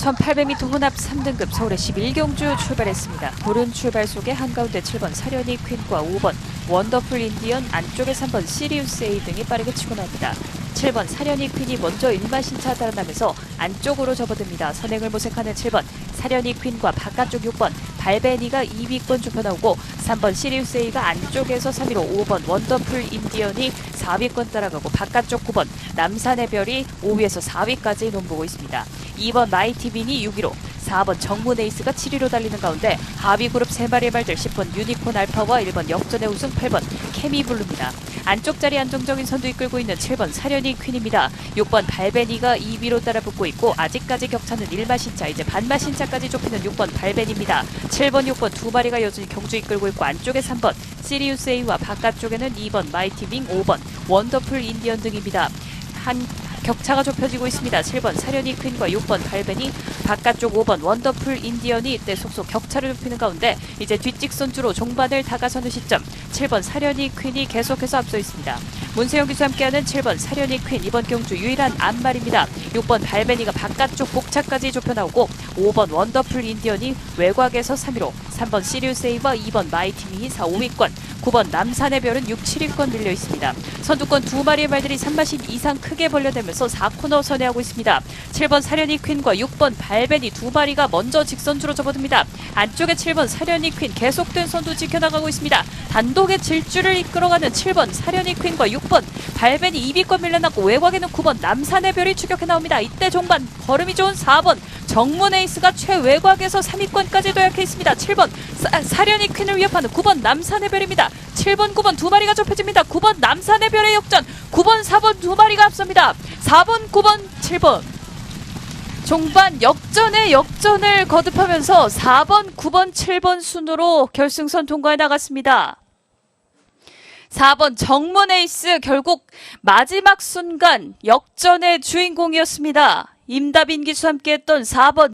1800m 혼합 3등급 서울의 11경주 출발했습니다. 고른 출발 속에 한가운데 7번 사려니 퀸과 5번 원더풀 인디언 안쪽에 3번 시리우스 A 등이 빠르게 치고 나옵니다. 7번 사려니 퀸이 먼저 일마신차 달아나면서 안쪽으로 접어듭니다. 선행을 모색하는 7번 사려니 퀸과 바깥쪽 6번 발베니가 2위권 좁혀 나오고 3번 시리우스 A가 안쪽에서 3위로 5번 원더풀 인디언이 4위권 따라가고 바깥쪽 9번 남산의 별이 5위에서 4위까지 논보고 있습니다. 2번 마이티빈이 6위로 4번 정문 에이스가 7위로 달리는 가운데 하위 그룹 3마리의 말들 10번 유니콘 알파와 1번 역전의 우승 8번 케미블루입니다. 안쪽 자리 안정적인 선두 이끌고 있는 7번 사려니 퀸입니다. 6번 발베니가 2위로 따라붙고 있고 아직까지 격차는 1마신차 이제 반마신차까지 좁히는 6번 발벤입니다. 7번 6번 두 마리가 여전히 경주 이끌고 있고 안쪽에 3번 시리우스 A와 바깥쪽에는 2번 마이티빙 5번 원더풀 인디언 등입니다. 한 격차가 좁혀지고 있습니다. 7번 사려니 퀸과 6번 발벤이 바깥쪽 5번 원더풀 인디언이 이때 속속 격차를 좁히는 가운데 이제 뒷직선주로 종반을 다가서는 시점 7번 사려니 퀸이 계속해서 앞서 있습니다. 문세영 기수 함께하는 7번 사려니 퀸 이번 경주 유일한 안말입니다. 6번 발베니가 바깥쪽 복차까지 좁혀 나오고 5번 원더풀 인디언이 외곽에서 3위로 3번 시리우스 A와 2번 마이티밍이 4, 5위권 9번 남산의 별은 6, 7위권 밀려 있습니다. 선두권 두 마리의 말들이 3마신 이상 크게 벌려대면서 4코너 선회하고 있습니다. 7번 사려니 퀸과 6번 발베니 두 마리가 먼저 직선주로 접어듭니다. 안쪽에 7번 사려니 퀸 계속된 선두 지켜나가고 있습니다. 단독의 질주를 이끌어가는 7번 사려니 퀸과 6번 발베니 2위권 밀려났고 외곽에는 9번 남산의 별이 추격해 나옵니다. 이때 종반 걸음이 좋은 4번 정문 에이스가 최외곽에서 3위권까지 도약해 있습니다. 7번 사, 사려니 퀸을 위협하는 9번 남산의 별입니다. 7번 9번 두 마리가 좁혀집니다. 9번 남산의 별의 역전 9번 4번 두 마리가 앞섭니다. 4번 9번 7번 종반 역전의 역전을 거듭하면서 4번 9번 7번 순으로 결승선 통과해 나갔습니다. 4번 정문 에이스 결국 마지막 순간 역전의 주인공이었습니다. 임다빈 기수 함께했던 4번